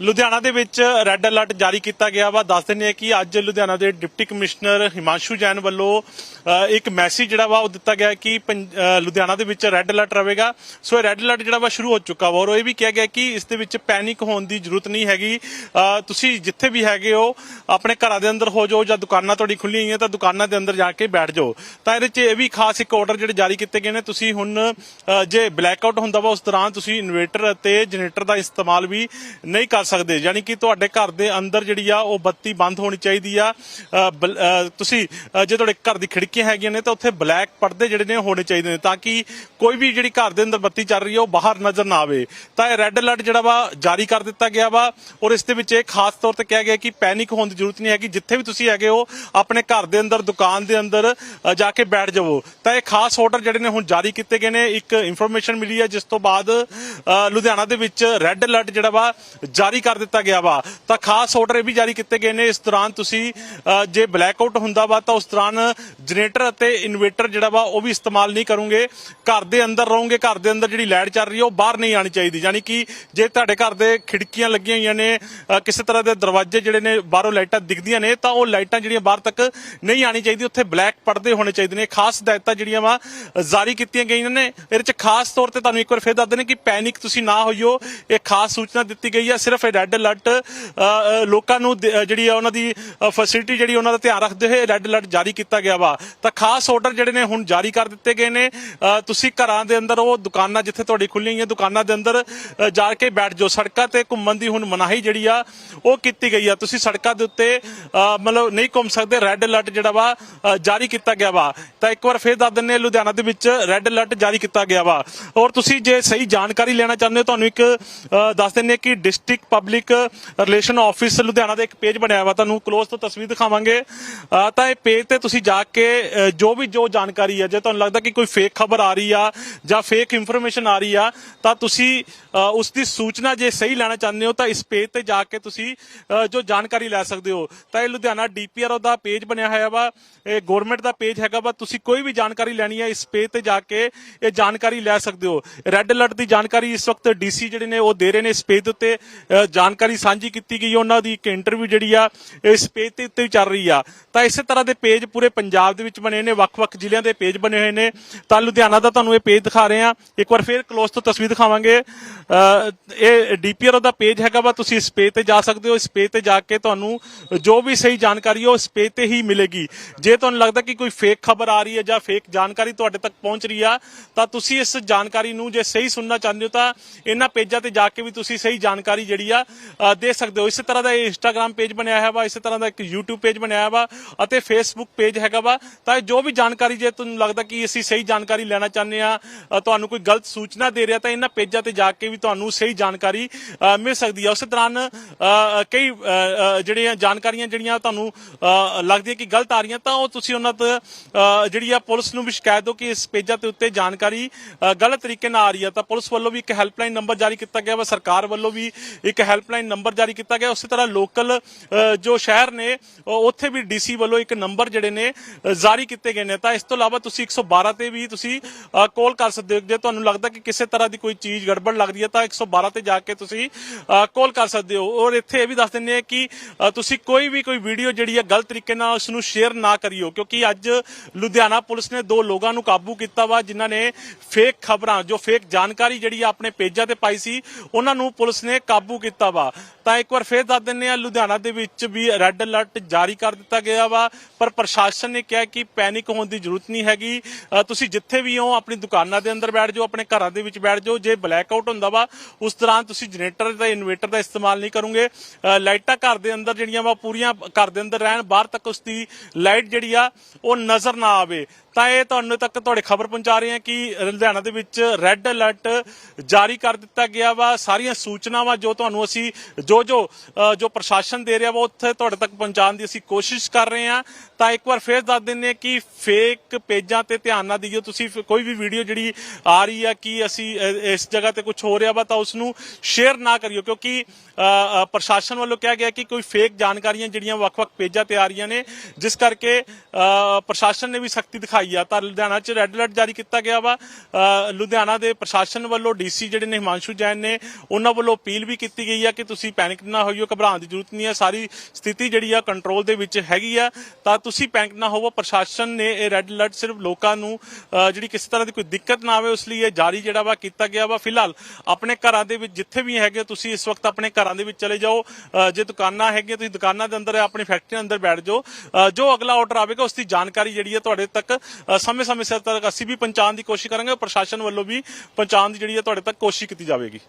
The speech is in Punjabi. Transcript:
ਲੁਧਿਆਣਾ ਦੇ ਵਿੱਚ ਰੈੱਡ ਅਲਰਟ ਜਾਰੀ ਕੀਤਾ ਗਿਆ ਵਾ। ਦੱਸ ਦਿੰਦੇ ਆ ਕਿ ਅੱਜ ਲੁਧਿਆਣਾ ਦੇ ਡਿਪਟੀ ਕਮਿਸ਼ਨਰ ਹਿਮਾਂਸ਼ੂ ਜੈਨ ਵੱਲੋਂ ਇੱਕ ਮੈਸੇਜ ਜਿਹੜਾ ਵਾ ਉਹ ਦਿੱਤਾ ਗਿਆ ਕਿ ਪੰਜ- ਲੁਧਿਆਣਾ ਦੇ ਵਿੱਚ ਰੈੱਡ ਅਲਰਟ ਰਹੇਗਾ। ਸੋ ਇਹ ਰੈੱਡ ਅਲਰਟ ਜਿਹੜਾ ਵਾ ਸ਼ੁਰੂ ਹੋ ਚੁੱਕਾ ਵਾ ਔਰ ਇਹ ਵੀ ਕਿਹਾ ਗਿਆ ਕਿ ਇਸ ਦੇ ਵਿੱਚ ਪੈਨਿਕ ਹੋਣ ਦੀ ਜ਼ਰੂਰਤ ਨਹੀਂ ਹੈਗੀ। ਤੁਸੀਂ ਜਿੱਥੇ ਵੀ ਹੈਗੇ ਹੋ ਆਪਣੇ ਘਰਾਂ ਦੇ ਅੰਦਰ ਹੋ ਜਾਓ ਜਾਂ ਦੁਕਾਨਾਂ ਤੁਹਾਡੀ ਖੁੱਲੀਆਂ ਹੋਈਆਂ ਤਾਂ ਦੁਕਾਨਾਂ ਦੇ ਅੰਦਰ ਜਾ ਕੇ ਬੈਠ ਜਾਓ। ਤਾਂ ਇਹਦੇ 'ਚ ਇਹ ਵੀ ਖਾਸ ਇੱਕ ਆਰਡਰ ਜਿਹੜੇ ਜਾਰੀ ਕੀਤੇ ਗਏ ਨੇ। ਤੁਸੀਂ ਹੁਣ ਅ, ਜੇ ਬਲੈਕਆਊਟ ਹੁੰਦਾ ਵਾ ਉਸ ਦੌਰਾਨ ਤੁਸੀਂ ਇਨਵੇਟਰ ਅਤੇ ਜਨਰੇਟਰ ਦਾ ਇਸਤੇਮਾਲ ਵੀ ਨਹੀਂ ਕਰ ਸਕਦੇ, ਯਾਨੀ ਕਿ ਤੁਹਾਡੇ ਘਰ ਦੇ ਅੰਦਰ ਜਿਹੜੀ ਆ ਉਹ ਬੱਤੀ ਬੰਦ ਹੋਣੀ ਚਾਹੀਦੀ ਆ। ਬਲ- ਤੁਸੀਂ ਜੇ ਤੁਹਾਡੇ ਘਰ ਦੀ ਖਿੜਕੀਆਂ ਹੈਗੀਆਂ ਨੇ ਤਾਂ ਉੱਥੇ ਬਲੈਕ ਪਰਦੇ ਜਿਹੜੇ ਨੇ ਹੋਣੇ ਚਾਹੀਦੇ ਨੇ ਤਾਂ ਕਿ ਕੋਈ ਵੀ ਜਿਹੜੀ ਘਰ ਦੇ ਅੰਦਰ ਬੱਤੀ ਚੱਲ ਰਹੀ ਹੈ ਉਹ ਬਾਹਰ ਨਜ਼ਰ ਨਾ ਆਵੇ। ਤਾਂ ਇਹ ਰੈੱਡ ਅਲਰਟ ਜਿਹੜਾ ਵਾ ਜਾਰੀ ਕਰ ਦਿੱਤਾ ਗਿਆ ਵਾ ਔਰ ਇਸ ਦੇ ਵਿੱਚ ਇਹ ਖਾਸ ਤੌਰ ਤੇ ਕਿਹਾ ਗਿਆ ਕਿ ਪੈਨਿਕ ਹੋਣ ਦੀ ਜ਼ਰੂਰਤ ਨਹੀਂ ਹੈਗੀ। ਜਿੱਥੇ ਵੀ ਤੁਸੀਂ ਹੈਗੇ ਹੋ, ਆਪਣੇ ਘਰ ਦੇ ਅੰਦਰ, ਦੁਕਾਨ ਦੇ ਅੰਦਰ ਜਾ ਕੇ ਬੈਠ ਜਾਵੋ। ਤਾਂ ਇਹ ਖਾਸ ਆਰਡਰ ਜਿਹੜੇ ਨੇ ਹੁਣ ਜਾਰੀ ਕੀਤੇ ਗਏ ਨੇ। ਇੱਕ ਇਨਫੋਰਮੇਸ਼ਨ ਮਿਲੀ ਹੈ ਜਿਸ ਤੋਂ ਬਾਅਦ ਲੁਧਿਆਣਾ ਦੇ ਵਿੱਚ ਰੈੱਡ ਅਲਰਟ ਜਿਹੜਾ ਵਾ ਜਾਰੀ ਕਰ ਦਿੱਤਾ ਗਿਆ ਵਾ। ਤਾਂ ਖਾਸ ਆਰਡਰ ਇਹ ਵੀ ਜਾਰੀ ਕੀਤੇ ਗਏ ਨੇ। ਇਸ ਦੌਰਾਨ ਤੁਸੀਂ ਜੇ ਬਲੈਕ ਆਊਟ ਹੁੰਦਾ ਵਾ, ਤਾਂ ਉਸ ਦੌਰਾਨ ਜਨਰੇਟਰ ਅਤੇ ਇਨਵੇਟਰ ਜਿਹੜਾ ਵਾ, ਉਹ ਵੀ ਇਸਤੇਮਾਲ ਨਹੀਂ ਕਰੋਗੇ। ਘਰ ਦੇ ਅੰਦਰ ਰਹੋਗੇ। ਘਰ ਦੇ ਅੰਦਰ ਜਿਹੜੀ ਲਾਈਟ ਚੱਲ ਰਹੀ ਹੈ ਉਹ ਬਾਹਰ ਨਹੀਂ ਆਣੀ ਚਾਹੀਦੀ। ਯਾਨੀ ਕਿ ਜੇ ਤੁਹਾਡੇ ਘਰ ਦੇ ਖਿੜਕੀਆਂ ਲੱਗੀਆਂ ਹੋਈਆਂ ਨੇ ਕਿਸੇ ਤਰ੍ਹਾਂ ਦੇ ਦਰਵਾਜ਼ੇ ਜਿਹੜੇ ਨੇ, ਬਾਹਰੋਂ ਲਾਈਟਾਂ ਦਿਖਦੀਆਂ ਨੇ, ਤਾਂ ਉਹ ਲਾਈਟਾਂ ਜਿਹੜੀਆਂ ਬਾਹਰ ਤੱਕ ਨਹੀਂ ਆਣੀ ਚਾਹੀਦੀ। ਉੱਥੇ ਬਲੈਕ ਪਰਦੇ ਹੋਣੇ ਚਾਹੀਦੇ ਨੇ। ਖਾਸ ਹਦਾਇਤਾਂ ਜਿਹੜੀਆਂ ਵਾ, ਜਾਰੀ ਕੀਤੀਆਂ ਗਈਆਂ ਨੇ। ਇਹਦੇ ਚ ਖਾਸ ਤੌਰ ਤੇ ਤੁਹਾਨੂੰ ਇੱਕ ਵਾਰ ਫੇਰ ਦੱਸ ਦਿੰਦੇ ਕਿ ਪੈਨਿਕ ਤੁਸੀਂ ਨਾ ਹੋਈਓ। ਇਹ ਖਾਸ ਸੂਚਨਾ ਦਿੱਤੀ ਗਈ ਹੈ ਸਿਰਫ ਫਿਰ ਰੈੱਡ ਅਲਰਟ ਲੋਕਾਂ ਨੂੰ ਦ- ਜਿਹੜੀ ਆ ਉਹਨਾਂ ਦੀ ਫੈਸਿਲਿਟੀ ਜਿਹੜੀ ਉਹਨਾਂ ਦਾ ਧਿਆਨ ਰੱਖਦੇ ਹੋਏ ਰੈੱਡ ਅਲਰਟ ਜਾਰੀ ਕੀਤਾ ਗਿਆ ਵਾ। ਤਾਂ ਖਾਸ ਆਰਡਰ ਜਿਹੜੇ ਨੇ ਹੁਣ ਜਾਰੀ ਕਰ ਦਿੱਤੇ ਗਏ ਨੇ। ਤੁਸੀਂ ਘਰਾਂ ਦੇ ਅੰਦਰ ਉਹ ਦੁਕਾਨਾਂ ਜਿੱਥੇ ਤੁਹਾਡੀ ਖੁੱਲੀਆਂ ਹੋਈਆਂ ਦੁਕਾਨਾਂ ਦੇ ਅੰਦਰ ਜਾ ਕੇ ਬੈਠ ਜਾਓ। ਸੜਕਾਂ ਤੇ ਘੁੰਮਣ ਦੀ ਹੁਣ ਮਨਾਹੀ ਜਿਹੜੀ ਆ ਉਹ ਕੀਤੀ ਗਈ ਆ। ਤੁਸੀਂ ਸੜਕਾਂ ਦੇ ਉੱਤੇ ਮਤਲਬ ਨਹੀਂ ਘੁੰਮ ਸਕਦੇ। ਰੈੱਡ ਅਲਰਟ ਜਿਹੜਾ ਵਾ ਜਾਰੀ ਕੀਤਾ ਗਿਆ ਵਾ। ਤਾਂ ਇੱਕ ਵਾਰ ਫੇਰ ਦੱਸ ਦਿੰਨੇ ਲੁਧਿਆਣਾ ਦੇ ਵਿੱਚ ਰੈੱਡ ਅਲਰਟ ਜਾਰੀ ਕੀਤਾ ਗਿਆ ਵਾ। ਔਰ ਤੁਸੀਂ ਜੇ ਸਹੀ ਜਾਣਕਾਰੀ ਲੈਣਾ ਚਾਹੁੰਦੇ ਹੋ ਤੁਹਾਨੂੰ ਇੱਕ ਅ, ਦੱਸ ਦਿੰਨੇ ਕਿ district public relation office Ludhiana ਦਾ ਇੱਕ ਪੇਜ ਬਣਿਆ ਵਾ, ਤੁਹਾਨੂੰ ਕਲੋਜ਼ ਤੋਂ ਤਸਵੀਰ ਦਿਖਾਵਾਂਗੇ। ਤਾਂ ਇਹ ਪੇਜ ਤੇ ਤੁਸੀਂ ਜਾ ਕੇ ਜੋ ਵੀ ਜੋ ਜਾਣਕਾਰੀ ਹੈ, ਜੇ ਤੁਹਾਨੂੰ ਲੱਗਦਾ ਕਿ ਕੋਈ ਫੇਕ ਖਬਰ ਆ ਰਹੀ ਆ ਜਾਂ ਫੇਕ ਇਨਫੋਰਮੇਸ਼ਨ ਆ ਰਹੀ ਆ, ਤਾਂ ਤੁਸੀਂ ਉਸ ਦੀ ਸੂਚਨਾ ਜੇ ਸਹੀ ਲੈਣਾ ਚਾਹੁੰਦੇ ਹੋ, ਤਾਂ ਇਸ ਪੇਜ ਤੇ ਜਾ ਕੇ ਤੁਸੀਂ ਜੋ ਜਾਣਕਾਰੀ ਲੈ ਸਕਦੇ ਹੋ। ਤਾਂ ਇਹ ਲੁਧਿਆਣਾ ਡੀਪੀਆਰ ਦਾ ਪੇਜ ਬਣਿਆ ਹੋਇਆ ਵਾ, ਇਹ ਗਵਰਨਮੈਂਟ ਦਾ ਪੇਜ ਹੈਗਾ ਵਾ, ਤੁਸੀਂ ਕੋਈ ਵੀ ਜਾਣਕਾਰੀ ਲੈਣੀ ਹੈ ਇਸ ਪੇਜ ਤੇ ਜਾ ਕੇ ਇਹ ਜਾਣਕਾਰੀ ਲੈ ਸਕਦੇ ਹੋ। ਰੈੱਡ ਅਲਰਟ ਦੀ ਜਾਣਕਾਰੀ ਇਸ ਵਕਤ ਡੀਸੀ ਜਿਹੜੇ ਨੇ, ਉਹ ਦੇ ਰਹੇ ਨੇ ਇਸ ਪੇਜ ਦੇ ਉੱਤੇ। ਜਾਣਕਾਰੀ ਸਾਂਝੀ ਕੀਤੀ ਗਈ ਉਹਨਾਂ ਦੀ ਇੱਕ ਇੰਟਰਵਿਊ ਜਿਹੜੀ ਆ ਇਸ ਪੇਜ ਤੇ ਉੱਤੇ ਵੀ ਚੱਲ ਰਹੀ ਆ। ਤਾਂ ਇਸੇ ਤਰ੍ਹਾਂ ਦੇ ਪੇਜ ਪੂਰੇ ਪੰਜਾਬ ਦੇ ਵਿੱਚ ਬਣੇ ਨੇ ਵੱਖ-ਵੱਖ ਜ਼ਿਲ੍ਹਿਆਂ ਦੇ ਪੇਜ ਬਣੇ ਹੋਏ ਨੇ। ਤਾਂ ਲੁਧਿਆਣਾ ਦਾ ਤੁਹਾਨੂੰ ਇਹ ਪੇਜ ਦਿਖਾ ਰਹੇ ਆ। ਇੱਕ ਵਾਰ ਫੇਰ ਕਲੋਜ਼ ਤੋਂ ਤਸਵੀਰ ਦਿਖਾਵਾਂਗੇ। ਅ, ਇਹ ਡੀਪੀਆਰ ਦਾ ਪੇਜ ਹੈਗਾ ਵਾ ਤੁਸੀਂ ਇਸ ਪੇਜ ਤੇ ਜਾ ਸਕਦੇ ਹੋ। ਇਸ ਪੇਜ ਤੇ ਜਾ ਕੇ ਤੁਹਾਨੂੰ ਜੋ ਵੀ ਸਹੀ ਜਾਣਕਾਰੀ ਹੈ ਉਹ ਇਸ ਪੇਜ ਤੇ ਹੀ ਮਿਲੇਗੀ। ਜੇ ਤੁਹਾਨੂੰ ਲੱਗਦਾ ਕਿ ਕੋਈ ਫੇਕ ਖਬਰ ਆ ਰਹੀ ਹੈ ਜਾਂ ਫੇਕ ਜਾਣਕਾਰੀ ਤੁਹਾਡੇ ਤੱਕ ਪਹੁੰਚ ਰਹੀ ਆ ਤਾਂ ਤੁਸੀਂ ਇਸ ਜਾਣਕਾਰੀ ਨੂੰ ਜੇ ਸਹੀ ਸੁਣਨਾ ਚਾਹੁੰਦੇ ਹੋ ਤਾਂ ਇਹਨਾਂ ਪੇਜਾਂ ਤੇ ਜਾ ਕੇ ਵੀ ਤੁਸੀਂ ਸਹੀ ਜਾਣਕਾਰੀ ਜਿਹੜੀ ਆ ਅ, ਦੇ ਸਕਦੇ ਹੋ। ਇਸੇ ਤਰ੍ਹਾਂ ਦਾ ਇਹ ਇੰਸਟਾਗ੍ਰam ਪੇਜ ਬਣਿਆ ਹੈ ਵਾ ਇਸੇ ਤਰ੍ਹਾਂ ਦਾ ਇੱਕ YouTube ਪੇਜ ਬਣਿਆ ਹੋਇਆ ਵਾ ਅਤੇ Facebook ਪੇਜ ਹੈਗਾ ਵਾ। ਤਾਂ ਇਹ ਜੋ ਵੀ ਜਾਣਕਾਰੀ ਜੇ ਤੁਹਾਨੂੰ ਲੱਗਦਾ ਕਿ ਅਸੀਂ ਸਹੀ ਜਾਣਕਾਰੀ ਲੈਣਾ ਚਾਹੁੰਦੇ ਆ ਤੁਹਾਨੂੰ ਕੋਈ ਗਲਤ ਸੂਚਨਾ ਦੇ ਰਿਹਾ ਤਾਂ ਇਹਨਾਂ ਪੇਜਾਂ ਤੇ ਜਾ ਕੇ ਵੀ ਤੁਹਾਨੂੰ ਸਹੀ ਜਾਣਕਾਰੀ ਮਿਲ ਸਕਦੀ ਹੈ। ਉਸੇ ਦੌਰਾਨ ਕਈ ਜਿਹੜੀਆਂ ਜਾਣਕਾਰੀਆਂ ਜਿਹੜੀਆਂ ਤੁਹਾਨੂੰ ਲੱਗਦੀਆਂ ਕਿ ਗਲਤ ਆ ਰਹੀਆਂ ਤਾਂ ਉਹ ਤੁਸੀਂ ਉਹਨਾਂ ਤੇ ਜਿਹੜੀ ਆ ਪੁਲਿਸ ਨੂੰ ਵੀ ਸ਼ਿਕਾਇਤ ਦਿਓ ਕਿ ਇਸ ਪੇਜਾਂ ਤੇ ਉੱਤੇ ਜਾਣਕਾਰੀ ਗਲਤ ਤਰੀਕੇ ਨਾਲ ਆ ਰਹੀ ਹੈ। ਤਾਂ ਪੁਲਿਸ ਵੱਲੋਂ ਵੀ ਇੱਕ ਹੈਲਪਲਾਈਨ ਨੰਬਰ ਜਾਰੀ ਕੀਤਾ ਗਿਆ ਵਾ। ਸਰਕਾਰ ਵੱਲੋਂ ਵੀ ਇੱਕ ਹੈਲਪਲਾਈਨ ਨੰਬਰ ਜਾਰੀ ਕੀਤਾ ਗਿਆ। ਉਸੇ ਤਰ੍ਹਾਂ ਲੋਕਲ ਜੋ ਸ਼ਹਿਰ ਨੇ ਉੱਥੇ ਵੀ ਡੀਸੀ ਵੱਲੋਂ ਇੱਕ ਨੰਬਰ ਜਿਹੜੇ ਨੇ ਜਾਰੀ ਕੀਤੇ ਗਏ ਨੇ। ਤਾਂ ਇਸ ਤੋਂ ਇਲਾਵਾ ਤੁਸੀਂ 112 ਤੇ ਵੀ ਤੁਸੀਂ ਕਾਲ ਕਰ ਸਕਦੇ ਹੋ। ਜੇ ਤੁਹਾਨੂੰ ਲੱਗਦਾ ਕਿ ਕਿਸੇ ਤਰ੍ਹਾਂ ਦੀ ਕੋਈ ਚੀਜ਼ ਗੜਬੜ ਲੱਗ ਰਹੀ ਹੈ, ਤਾਂ 112 ਤੇ ਜਾ ਕੇ ਤੁਸੀਂ ਕਾਲ ਕਰ ਸਕਦੇ ਹੋ। ਔਰ ਇੱਥੇ ਇਹ ਵੀ ਦੱਸ ਦਿੰਦੇ ਆ ਕਿ ਤੁਸੀਂ ਕੋਈ ਵੀ ਕੋਈ ਵੀਡੀਓ ਜਿਹੜੀ ਹੈ, ਗਲਤ ਤਰੀਕੇ ਨਾਲ ਉਸ ਨੂੰ ਸ਼ੇਅਰ ਨਾ ਕਰਿਓ। ਕਿਉਂਕਿ ਅੱਜ ਲੁਧਿਆਣਾ ਪੁਲਿਸ ਨੇ ਦੋ ਲੋਕਾਂ ਨੂੰ ਕਾਬੂ ਕੀਤਾ ਵਾ, ਜਿਨ੍ਹਾਂ ਨੇ ਫੇਕ ਖਬਰਾਂ, ਜੋ ਫੇਕ ਜਾਣਕਾਰੀ ਜਿਹੜੀ ਆ ਆਪਣੇ ਪੇਜਾਂ ਤੇ ਪਾਈ ਸੀ, ਉਹਨਾਂ ਨੂੰ ਪੁਲਿਸ ਨੇ ਕਾਬੂ ਕੀਤਾ। ਕੀਤਾ ਵਾ। ਤਾਂ ਇੱਕ ਵਾਰ ਫੇਰ ਦੱਸ ਦਿੰਨੇ ਆ ਲੁਧਿਆਣਾ ਦੇ ਵਿੱਚ ਵੀ ਰੈੱਡ ਅਲਰਟ ਜਾਰੀ ਕਰ ਦਿੱਤਾ ਗਿਆ ਵਾ, ਪਰ ਪ੍ਰਸ਼ਾਸਨ ਨੇ ਕਿਹਾ ਕਿ ਪੈਨਿਕ ਹੋਣ ਦੀ ਜ਼ਰੂਰਤ ਨਹੀਂ ਹੈਗੀ। ਤੁਸੀਂ ਜਿੱਥੇ ਵੀ ਹੋ, ਆਪਣੀ ਦੁਕਾਨਾਂ ਦੇ ਅੰਦਰ ਬੈਠ ਜਾਓ, ਆਪਣੇ ਘਰਾਂ ਦੇ ਵਿੱਚ ਬੈਠ ਜਾਓ, ਜੇ ਬਲੈਕ ਆਊਟ ਹੁੰਦਾ ਵਾ, ਉਸ ਦੌਰਾਨ ਤੁਸੀਂ ਜਨਰੇਟਰ ਦਾ ਇਨਵੇਟਰ ਦਾ ਇਸਤੇਮਾਲ ਨਹੀਂ ਕਰੋਗੇ। ਲਾਈਟਾਂ ਘਰ ਦੇ ਅੰਦਰ ਜਿਹੜੀਆਂ ਵਾ ਪੂਰੀਆਂ ਘਰ ਦੇ ਅੰਦਰ ਰਹਿਣ, ਬਾਹਰ ਤੱਕ ਉਸ ਦੀ ਲਾਈਟ ਜਿਹੜੀ ਆ, ਉਹ ਨਜ਼ਰ ਨਾ ਆਵੇ। ਤਾਂ ਇਹ ਤੁਹਾਨੂੰ ਤੱਕ ਤੁਹਾਡੇ ਖਬਰ ਪਹੁੰਚਾ ਰਹੇ ਹਾਂ ਕਿ ਲੁਧਿਆਣਾ ਦੇ ਵਿੱਚ ਰੈੱਡ ਅਲਰਟ ਜਾਰੀ ਕਰ ਦਿੱਤਾ ਗਿਆ ਵਾ। ਸਾਰੀਆਂ ਸੂਚਨਾਵਾਂ ਜੋ ਤੁਹਾਨੂੰ ਅਸੀਂ ਜੋ ਜੋ ਜੋ ਪ੍ਰਸ਼ਾਸਨ ਦੇ ਰਿਹਾ ਵਾ, ਉੱਥੇ ਤੁਹਾਡੇ ਤੱਕ ਪਹੁੰਚਾਉਣ ਦੀ ਅਸੀਂ ਕੋਸ਼ਿਸ਼ ਕਰ ਰਹੇ ਹਾਂ। ਤਾਂ ਇੱਕ ਵਾਰ ਫੇਰ ਦੱਸ ਦਿੰਦੇ ਹਾਂ ਕਿ ਫੇਕ ਪੇਜਾਂ ਤੇ ਧਿਆਨ ਨਾ ਦਿਓ। ਤੁਸੀਂ ਕੋਈ ਵੀ ਵੀਡੀਓ ਜਿਹੜੀ ਆ ਰਹੀ ਆ, ਕਿ ਅਸੀਂ ਇਸ ਜਗ੍ਹਾ ਤੇ ਕੁਝ ਹੋ ਰਿਹਾ ਵਾ, ਤਾਂ ਉਸ ਨੂੰ ਸ਼ੇਅਰ ਨਾ ਕਰਿਓ। ਕਿਉਂਕਿ ਪ੍ਰਸ਼ਾਸਨ ਵੱਲੋਂ ਕਿਹਾ ਗਿਆ ਕਿ ਕੋਈ ਫੇਕ ਜਾਣਕਾਰੀਆਂ ਜਿਹੜੀਆਂ ਵੱਖ-ਵੱਖ ਪੇਜਾਂ ਤੇ ਆ ਰਹੀਆਂ ਨੇ, ਜਿਸ ਕਰਕੇ ਪ੍ਰਸ਼ਾਸਨ ਨੇ ਵੀ ਸਖਤੀ ਦਿਖਾਈ ਆ। ਤਾਂ ਲੁਧਿਆਣਾ 'ਚ ਰੈੱਡ ਅਲਰਟ ਜਾਰੀ ਕੀਤਾ ਗਿਆ ਵਾ। ਲੁਧਿਆਣਾ ਦੇ ਪ੍ਰਸ਼ਾਸਨ ਵੱਲੋਂ ਡੀਸੀ ਜਿਹੜੇ ਨੇ ਹਿਮਾਂਸ਼ੂ ਜੈਨ ਨੇ, ਉਹਨਾਂ ਵੱਲੋਂ ਅਪੀਲ ਵੀ ਕੀਤੀ ਗਈ ਹੈ ਕਿ ਤੁਸੀਂ ਪੈਨਿਕ ਨਾ ਹੋਈਓ, ਘਬਰਾਉਣ ਦੀ ਜ਼ਰੂਰਤ ਨਹੀਂ ਹੈ ਸਾਰੀ ਸਥਿਤੀ ਜਿਹੜੀ ਆ ਕੰਟਰੋਲ ਦੇ ਵਿੱਚ ਹੈਗੀ ਆ। ਤਾਂ ਤੁਸੀਂ ਪੈਨਿਕ ਨਾ ਹੋਵੋ। ਪ੍ਰਸ਼ਾਸਨ ਨੇ ਇਹ ਰੈੱਡ ਅਲਰਟ ਸਿਰਫ ਲੋਕਾਂ ਨੂੰ ਜਿਹੜੀ ਕਿਸੇ ਤਰ੍ਹਾਂ ਦੀ ਕੋਈ ਦਿੱਕਤ ਨਾ ਆਵੇ, ਉਸ ਲਈ ਇਹ ਜਾਰੀ ਜਿਹੜਾ ਵਾ ਕੀਤਾ ਗਿਆ ਵਾ। ਫਿਲਹਾਲ ਆਪਣੇ ਘਰਾਂ ਦੇ ਵਿੱਚ ਜਿੱਥੇ ਵੀ ਹੈਗੇ ਤੁਸੀਂ ਇਸ ਵਕਤ ਆਪਣੇ ਘਰਾਂ ਦੇ ਵਿੱਚ ਚਲੇ ਜਾਓ। ਜੇ ਦੁਕਾਨਾਂ ਹੈਗੀਆਂ, ਤੁਸੀਂ ਦੁਕਾਨਾਂ ਦੇ ਅੰਦਰ, ਆਪਣੀ ਫੈਕਟਰੀ ਦੇ ਅੰਦਰ ਬੈਠ ਜਾਓ। ਜੋ ਅਗਲਾ ਆਰਡਰ ਆਵੇਗਾ, ਉਸ ਦੀ ਜਾਣਕਾਰੀ ਜਿਹੜੀ ਹੈ ਤੁਹਾਡੇ ਤੱਕ ਸਮੇਂ-ਸਮੇਂ ਸਿਰ ਤੱਕ ਅਸੀਂ ਵੀ ਪਹੁੰਚਾਉਣ ਦੀ ਕੋਸ਼ਿਸ਼ ਕਰਾਂਗੇ। ਪ੍ਰਸ਼ਾਸਨ ਵੱਲੋਂ ਵੀ ਪਹੁੰਚਾਉਣ ਦੀ ਜਿਹੜੀ ਹੈ ਤੁਹਾਡੇ ਤੱਕ ਕੋਸ਼ਿਸ਼ ਕੀਤੀ ਜਾਵੇਗੀ।